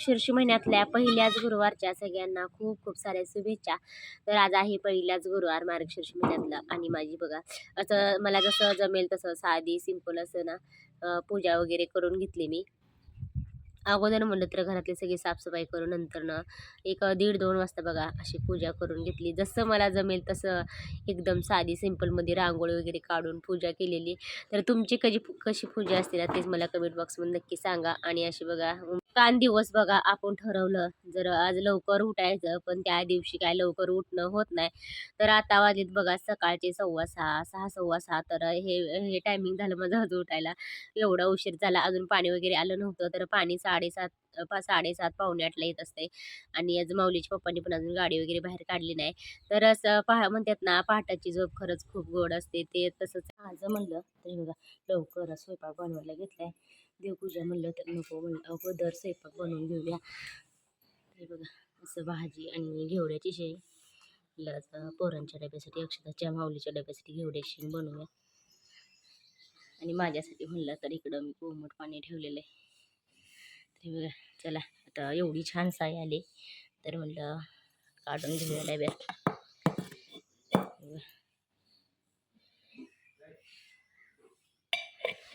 शीर्ष महिन्यातल्या पहिल्याच गुरुवारच्या सगळ्यांना खूप खूप साऱ्या शुभेच्छा. तर आज आहे पहिल्याच गुरुवार मार्गशीर्ष महिन्यातलं आणि माझी बघा असं मला जसं जमेल तसं साधी सिंपल असं ना पूजा वगैरे करून घेतली मी. अगोदर म्हणलं तर घरातली सगळी साफसफाई करून नंतर ना एक दीड दोन वाजता बघा अशी पूजा करून घेतली. जसं मला जमेल तसं एकदम साधी सिंपलमध्ये रांगोळी वगैरे काढून पूजा केलेली. तर तुमची कशी कशी पूजा असते ना तेच मला कमेंट बॉक्समध्ये नक्की सांगा. आणि अशी बघा कान दिवस बघा आपण ठरवलं जर आज लवकर उठायचं पण त्या दिवशी काय लवकर उठणं होत नाही. तर आता वाजेत बघा सकाळचे सव्वा सहा सहा सव्वा सहा तर हे हे टायमिंग झालं माझं आज उठायला. एवढा उशीर झाला अजून पाणी वगैरे आलं नव्हतं तर पाणी साडेसात पा साडेसात पावणे आठला येत असते. आणि आज माऊलीच्या पप्पांनी पण अजून गाडी वगैरे बाहेर काढली नाही. तर असं पहा म्हणतात ना पहाटाची झोप खरंच खूप गोड असते. ते तसंच आज म्हणलं तरी बघा लवकर स्वयंपाक बनवायला घेतलाय. देवपूजा म्हणलं तर नको म्हणलं. अगोदर स्वयंपाक बनवून घेऊया. हे बघा असं भाजी आणि घेवड्याची शेंग. म्हणलं पोरांच्या डब्यासाठी अक्षताच्या माऊलीच्या डब्यासाठी घेवड्याची शेंग बनवूया. आणि माझ्यासाठी म्हणलं तर इकडं मी कोमट पाणी ठेवलेलं आहे तरी बघा चला आता एवढी छान साय आली. तर म्हणलं काढून घेऊया डब्यात.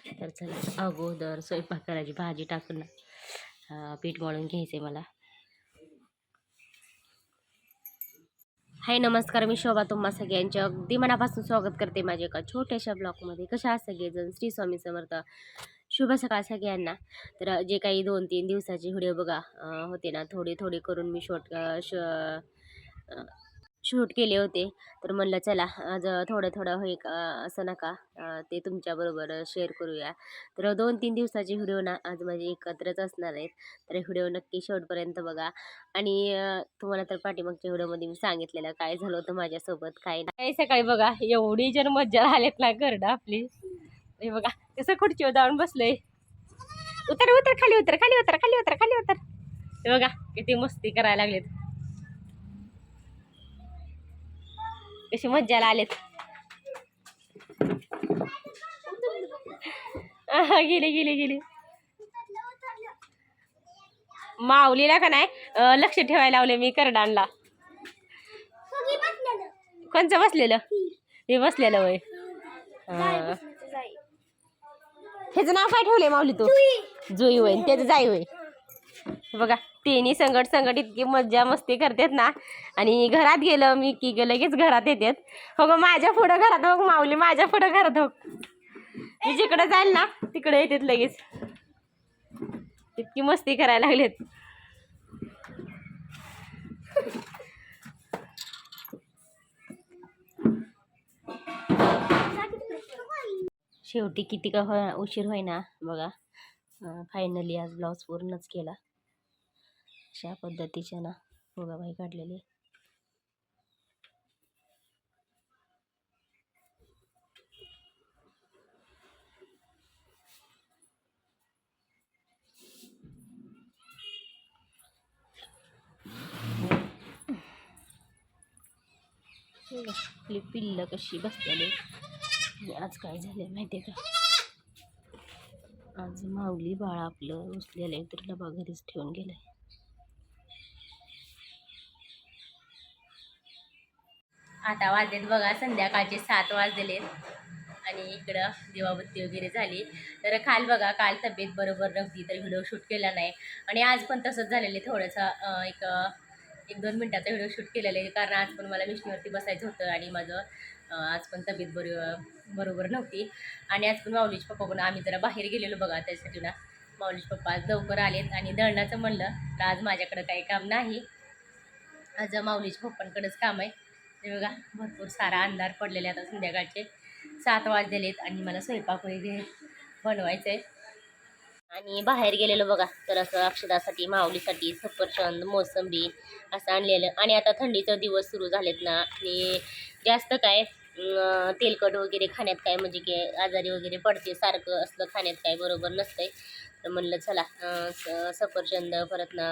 तर चला अगोदर स्वयंपाक करायची भाजी टाकून ना. पीठ मळून घ्यायचे मला. हाय नमस्कार मी शोभा. तुम्हा सगळ्यांचे अगदी मनापासून स्वागत करते माझ्या एका छोट्याशा ब्लॉगमध्ये. कशा आहात सगळेजण? श्री स्वामी समर्थ. शुभ सकाळ सगळ्यांना. तर जे काही दोन तीन दिवसाचे व्हिडिओ बघा होते ना थोडे थोडे करून मी शॉर्ट श शूट केले होते. तर म्हणलं चला आज थोडं थोडं होई का- असं नका ते तुमच्याबरोबर शेअर करूया. तर दोन तीन दिवसाचे व्हिडिओ ना आज माझे एकत्रच असणार आहेत. तर व्हिडिओ नक्की शेवटपर्यंत बघा. आणि तुम्हाला तर पाठीमागच्या व्हिडिओमध्ये मी सांगितलेलं काय झालं होतं माझ्यासोबत काय नाही. सकाळी बघा एवढी जर मज्जा आलेत ना करडा आपली. हे बघा कसं खुर्चीवर जाऊन बसलोय. उतर उतर खाली उतर खाली उतर खाली उतर खाली उतर. हे बघा किती मस्ती करायला लागलेत. कशी मज्जाला आलेत. गेले गेले गेले. माऊलीला का नाही? लक्ष ठेवायला लावले मी करडांना कोणचं बसलेलं? हे बसलेलं वय हा. ह्याचं नाव काय ठेवलंय माऊली तू? जुई. होय त्याचं जाई होय. बघा. तिन्ही संगट संगट इतकी मज्जा मस्ती करतात ना. आणि घरात गेलं मी की गेलं लगेच घरात येतात. हो ग माझ्या पुढं घरात हो माऊली माझ्या पुढं घरात हो मी जिकडं जाईल ना तिकडे येतात लगेच. इतकी मस्ती करायला लागलेत. शेवटी किती का हो उशीर होईना बघा. फायनली आज ब्लाऊज पूर्णच केला. अशा पद्धतीच्या ना बाई काढलेले. आपली पिल्लं कशी बसलेली. आज काय झालंय माहिती आहे का? आज माऊली बाळ आपलं उचलेलं आहे तर डबा घरीच ठेवून आहे आता वाजलेत बघा संध्याकाळचे सात वाजलेले आणि इकडं दिवाबत्ती वगैरे झाली. तर काल बघा काल तब्येत बरोबर नव्हती तर व्हिडिओ शूट केला नाही. आणि आज पण तसंच झालेलं आहे थोडंसं एक एक दोन मिनटाचा व्हिडिओ शूट केलेला आहे. कारण आज पण मला मिशनीवरती बसायचं होतं आणि माझं आज पण तब्येत बरो बरोबर नव्हती. आणि आज पण माऊलीचे पप्पा पण आम्ही जरा बाहेर गेलेलो बघा त्यासाठी ना. माऊलीचे पप्पा आज लवकर आलेत. आणि दळणाचं म्हणलं तर आज माझ्याकडं काही काम नाही. आज माऊलीच्या पप्पांकडंच काम आहे. ते बघा भरपूर सारा अंधार पडलेले आता संध्याकाळचे. सात वाजलेलेत आणि मला स्वयंपाक वगैरे बनवायचं आहे आणि बाहेर गेलेलो बघा तर असं अक्षदासाठी माऊलीसाठी सफरचंद मोसंबी असं आणलेलं. आणि आता थंडीचं दिवस सुरू झालेत ना आणि जास्त काय तेलकट वगैरे खाण्यात काय म्हणजे की आजारी वगैरे पडते सारखं असलं खाण्यात काय बरोबर नसतंय. तर म्हणलं चला सफरचंद परत ना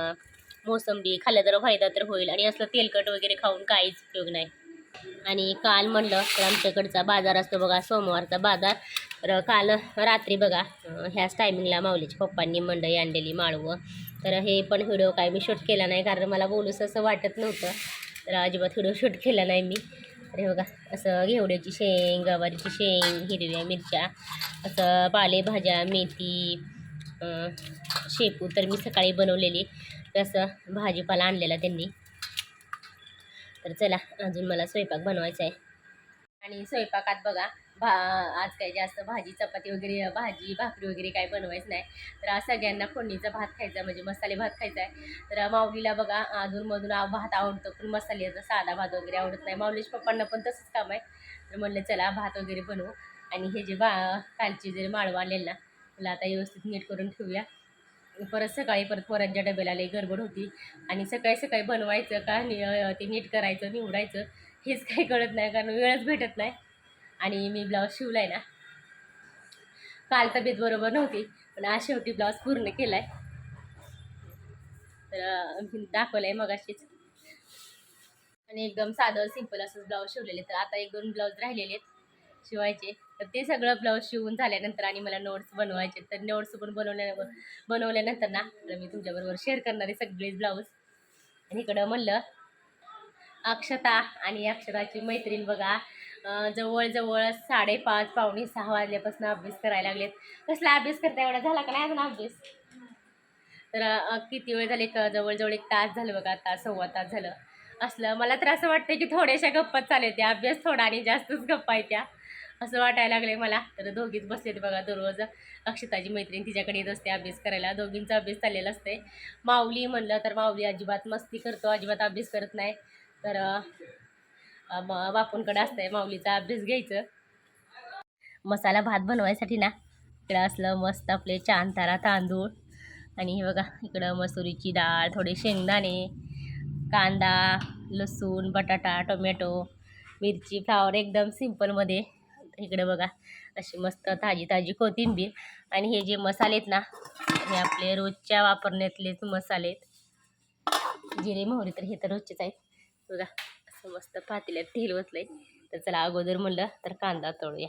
मोसंबी खाल्लं तर फायदा तर होईल. आणि असलं तेलकट वगैरे खाऊन काहीच उपयोग नाही. आणि काल म्हणलं तर आमच्याकडचा बाजार असतो बघा सोमवारचा बाजार. तर काल रात्री बघा ह्याच टायमिंगला माऊलीच्या पप्पांनी मंडई आणलेली माळवं. तर हे पण व्हिडिओ काय मी शूट केला नाही कारण मला बोलूस असं वाटत नव्हतं. तर अजिबात व्हिडिओ शूट केला नाही मी. तर हे बघा असं घेवड्याची शेंग गवारीची शेंग हिरव्या मिरच्या असं पालेभाज्या मेथी शेपू तर मी सकाळी बनवलेली. तसं भाजीपाला आणलेला त्यांनी. तर चला अजून मला स्वयंपाक बनवायचा आहे आणि स्वयंपाकात बघा भा आज काय जास्त भाजी चपाती वगैरे भाजी भाकरी वगैरे काही बनवायचं नाही. तर आज सगळ्यांना फोडणीचा भात खायचा म्हणजे मसाले भात खायचा आहे तर माऊलीला बघा अधूनमधून आ- भात आवडतो पण मसाल्याचा साधा भात वगैरे आवडत नाही. माऊलीच्या पप्पांना पण तसंच काम आहे. तर म्हणलं चला भात वगैरे बनवू. आणि हे जे बा कालचे जरी माळवा आलेलं ना मला आता व्यवस्थित नीट करून ठेवूया. परत सकाळी परत पोरांच्या डब्याला लई गडबड होती. आणि सकाळी सकाळी बनवायचं का नि- ते नीट करायचं निवडायचं हेच काही कळत नाही कारण वेळच भेटत नाही. आणि मी ब्लाऊज शिवलाय आहे ना. काल तब्येत बरोबर नव्हती पण आज शेवटी ब्लाऊज पूर्ण केला आहे तर दाखवलं आहे मगाशीच. आणि एकदम साधं सिंपल असं ब्लाऊज शिवलेले. तर आता एक दोन ब्लाऊज राहिलेले आहेत. शिवायचे. तर ते सगळं ब्लाऊज शिवून झाल्यानंतर आणि मला नोट्स बनवायचे. तर नोट्स पण बनवल्या बनवल्यानंतर ना तर मी तुमच्याबरोबर शेअर करणारे सगळेच ब्लाऊज. आणि इकडं म्हणलं अक्षता आणि अक्षराची मैत्रीण बघा. जवळजवळ साडेपाच पावणे सहा वाजल्यापासून अभ्यास करायला लागलेत. कसला अभ्यास करता एवढा? झाला का नाही अजून अभ्यास? तर किती वेळ झाले? क- जवळजवळ एक तास झालं बघा तास सव्वा तास झालं. असलं मला तर असं वाटतं की थोड्याशा गप्पात चालू त्या. अभ्यास थोडा आणि जास्तच गप्पा आहेत त्या. असं वाटायला लागले मला. तर दोघीच बसलेत बघा दररोज. अक्षताची मैत्रीण तिच्याकडे येत असते अभ्यास करायला. दोघींचा अभ्यास चाललेला असते माऊली म्हणलं तर माऊली अजिबात मस्ती करतो अजिबात अभ्यास करत नाही. तर बापूंकडे असतंय माऊलीचा अभ्यास घ्यायचं. मसाला भात बनवायसाठी ना इकडं असलं मस्त आपले चांतारा तांदूळ. आणि हे बघा इकडं मसुरीची डाळ थोडे शेंगदाणे कांदा लसूण बटाटा टोमॅटो मिरची फ्लावर एकदम सिम्पलमध्ये इकडे बघा अशी मस्त ताजी ताजी कोथिंबीर. आणि हे जे मसाले आहेत ना हे आपले रोजच्या वापरण्यातलेच मसाले आहेत. जिरे मोहरी तर हे तर रोजचेच आहेत. बघा असं मस्त पातेल्यात तेल ओतलंय. तर चला अगोदर म्हणलं तर कांदा तळूया.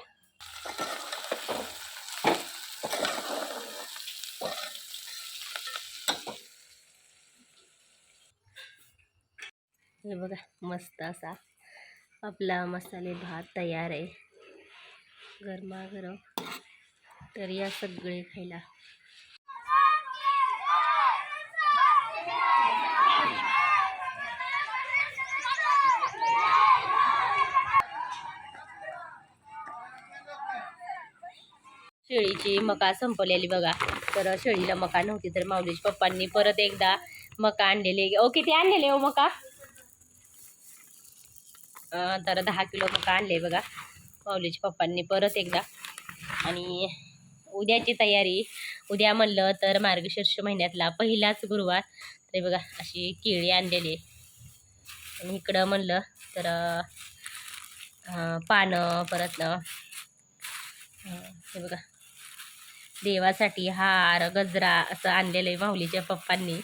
हे बघा मस्त असा आपला मसाले भात तयार आहे. गरमागरम तर या सगळे खायला. शेळीची मका संपवलेली बघा. तर शेळीला मका नव्हती तर माऊलीच्या पप्पांनी परत एकदा मका आणलेले. ओ किती आणलेले हो मका? तर दहा किलो मका आणले बघा. माऊलीच्या पप्पांनी परत एकदा. आणि उद्याची तयारी उद्या म्हणलं तर मार्गशीर्ष महिन्यातला पहिलाच गुरुवार. तर बघा अशी केळी आणलेली आणि इकडं म्हणलं तर पानं परत हे बघा. देवासाठी हार गजरा असं आणलेलं आहे माऊलीच्या पप्पांनी.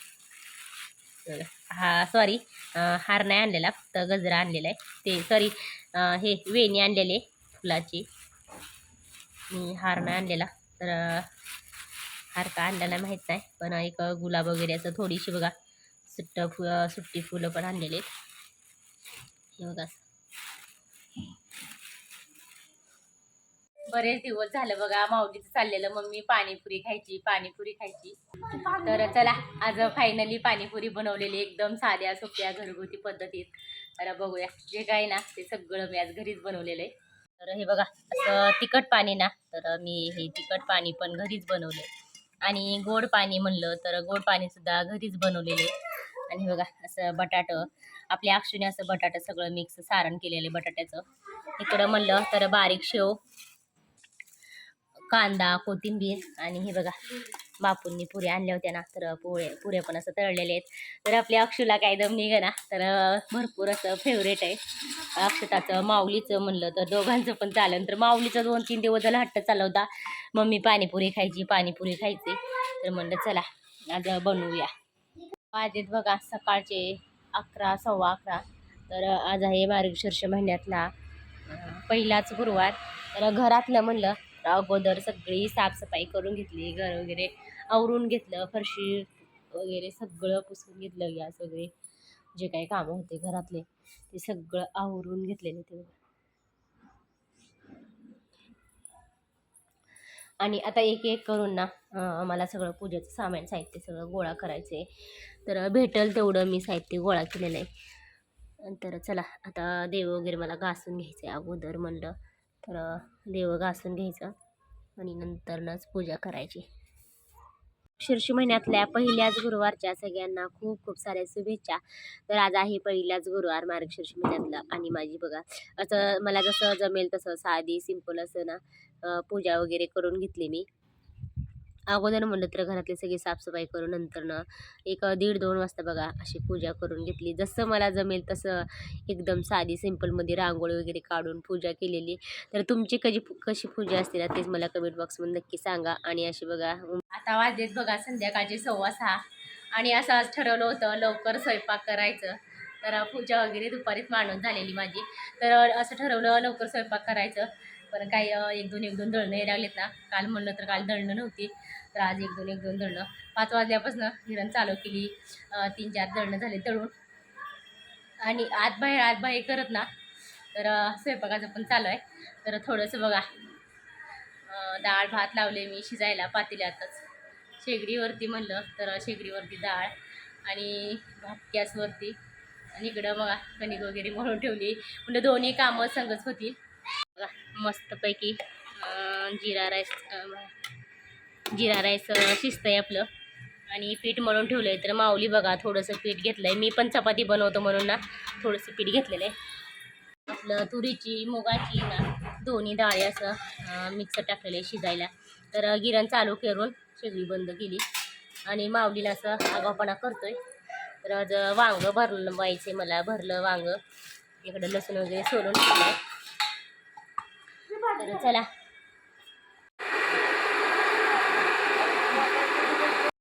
हा सॉरी हार नाही आणलेला फक्त गजरा आणलेला आहे. ते सॉरी हे वेणी आणलेले फुलाची. मी हार नाही आणलेला. तर हार का आणलेला माहीत नाही. पण एक गुलाब वगैरे असं थोडीशी बघा. सुट्ट फु सुट्टी फुलं पण आणलेली आहेत. हे बघा बरेच दिवस झालं बघा माऊलीचं चाललेलं. मम्मी पाणीपुरी खायची पाणीपुरी खायची. तर चला आज फायनली पाणीपुरी बनवलेली. एकदम साध्या सोप्या घरगुती पद्धतीत. तर बघूया. जे काय ना ते सगळं मी आज घरीच बनवलेलं आहे. तर हे बघा असं तिखट पाणी ना तर मी हे तिखट पाणी पण घरीच बनवले आणि गोड पाणी म्हणलं तर गोड पाणीसुद्धा घरीच बनवलेले आणि बघा असं बटाटं आपल्या अक्षुने असं बटाटं सगळं मिक्स सारण केलेलं आहे बटाट्याचं. इकडं म्हणलं तर बारीक शेव कांदा कोथिंबीर आणि हे बघा बापूंनी पुरे आणल्या होत्या ना तर पोळे पुऱ्या पण असं तळलेले आहेत. तर आपल्या अक्षूला काय दम निघ ना तर भरपूर असं फेवरेट आहे. अक्षताचं माऊलीचं म्हणलं तर दोघांचं पण चालेल तर माऊलीचं दोन तीन दिवस झाला हट्ट चालला होता. मम्मी पाणीपुरी खायची पाणीपुरी खायची. तर म्हणलं चला आज बनवूया. वाजेत बघा सकाळचे अकरा सव्वा अकरा. तर आज आहे मार्गशीर्ष महिन्यातला पहिलाच गुरुवार. तर घरातलं म्हणलं अगोदर सगळी साफसफाई करून घेतली घर वगैरे आवरून घेतलं फरशी वगैरे सगळं पुसून घेतलं गॅस वगैरे जे काही कामं होते घरातले ते सगळं आवरून घेतलेले ते. आणि आता एक एक करून ना आम्हाला मला सगळं पूजेचं सामान साहित्य सगळं गोळा करायचं आहे. तर भेटेल तेवढं मी साहित्य गोळा केलेलं आहे. तर चला आता देव वगैरे मला घासून घ्यायचं आहे अगोदर म्हणलं. तर देव घासून घ्यायचं आणि नंतरनंच पूजा करायची. शीर्ष महिन्यातल्या पहिल्याच गुरुवारच्या सगळ्यांना खूप खूप साऱ्या शुभेच्छा. तर आज आहे पहिल्याच गुरुवार मार्गशीर्ष महिन्यातलं. आणि माझी बघा असं मला जसं जमेल तसं साधी सिंपल असं ना पूजा वगैरे करून घेतली मी. अगोदर म्हणलं तर घरातली सगळी साफसफाई करून नंतरनं एक दीड दोन वाजता बघा अशी पूजा करून घेतली. जसं मला जमेल तसं एकदम साधी सिम्पलमध्ये रांगोळी वगैरे काढून पूजा केलेली. तर तुमची कशी कशी पूजा असते ना तेच मला कमेंट बॉक्समध्ये नक्की सांगा. आणि अशी बघा आता वाजलेत बघा संध्याकाळचे सव्वा सहा. आणि असं आज ठरवलं होतं लवकर स्वयंपाक करायचं. तर पूजा वगैरे दुपारीच मांडून झालेली माझी. तर असं ठरवलं लवकर स्वयंपाक करायचं. पण काही एक दोन एक दोन दळणं यायला लागलेत ना. काल म्हणलं तर काल दळणं नव्हती. तर आज एक दोन एक दोन दळणं पाच वाजल्यापासून हिरण चालू केली. तीन चार दळणं झाले तळून. आणि आत बाहेर आत बाहेर करत ना तर स्वयंपाकाचं पण चालू आहे. तर थोडंसं बघा. डाळ भात लावले मी शिजायला पातेल्यातच शेगडीवरती म्हणलं तर शेगडीवरती डाळ आणि भात गॅसवरती. आणि इकडं बघा कणिक वगैरे म्हणून ठेवली. म्हणजे दोन्ही कामं संगच होती बघा मस्तपैकी जिरा राईस जिरा राईस शिजतं आहे आपलं. आणि पीठ म्हणून ठेवलं आहे तर माऊली बघा थोडंसं पीठ घेतलं आहे मी पण चपाती बनवतो म्हणून ना थोडंसं पीठ घेतलेलं आहे. आपलं तुरीची मुगाची ना दोन्ही डाळी असं मिक्सर टाकलेलं आहे शिजायला. तर गिरण चालू करून शेगडी बंद केली. आणि माऊलीला असं आगावपणा आहे तर आज वांगं भरलं व्हायचं मला भरलं वांगं. इकडं लसूण वगैरे सोलून ठेवलं तर चला.